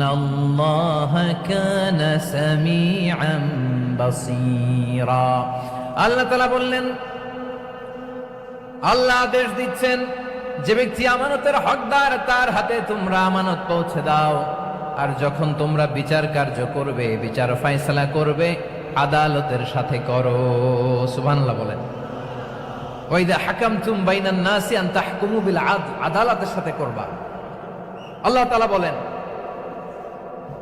الله كان سميعا بصيرا আল্লাহ তালা বললেন আল্লাহ আদেশ দিচ্ছেন যে ব্যক্তি আমানতের হকদার তার হাতে তোমরা আমানত পৌঁছে দাও আর যখন তোমরা বিচার কার্য করবে বিচার ফাইসলা করবে আদালতের সাথে করো সুবহানাল্লাহ বলেন ওইদা হাকাম তুম বাইনান নাসি আন তাহকুমু বিল আদ আদালতের সাথে করবা আল্লাহ তাআলা বলেন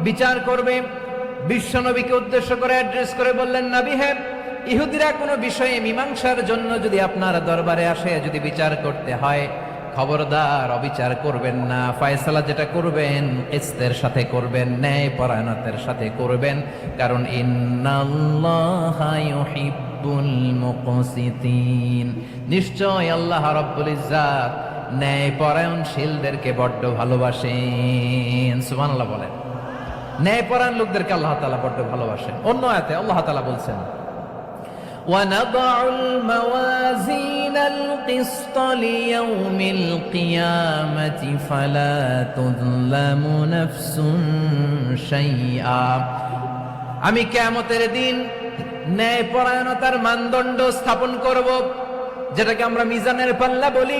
বিচার করবে। বিশ্বনবীকে উদ্দেশ্য করে অ্যাড্রেস করে বললেন, নবী হ্যাঁ ইহুদিরা কোনো বিষয়ে মীমাংসার জন্য যদি আপনার দরবারে আসে, যদি বিচার করতে হয়, খবরদার অবিচার করবেন না। ফয়সালা যেটা করবেন কিস্তের সাথে করবেন, ন্যায় পরায়ণতের সাথে করবেন। কারণ নিশ্চয় আল্লাহ রাব্বুল ইজ্জাত ন্যায় পরায়ণশীলদেরকে বড্ড ভালোবাসেন। সুবহানাল্লাহ বলেন। ন্যায় পরায়ণ লোকদেরকে আল্লাহ তাআলা বড্ড ভালোবাসেন অন্য আয়াতে আল্লাহ তাআলা বলছেন ونضع الموازين القسط ليوم القيامة فلا تظلم نفس شيئا আমি কেয়ামতের দিন ন্যায় পরায়ণতার মানদণ্ড স্থাপন করব যেটাকে আমরা মিজানের পাল্লা বলি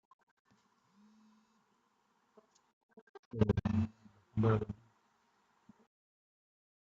the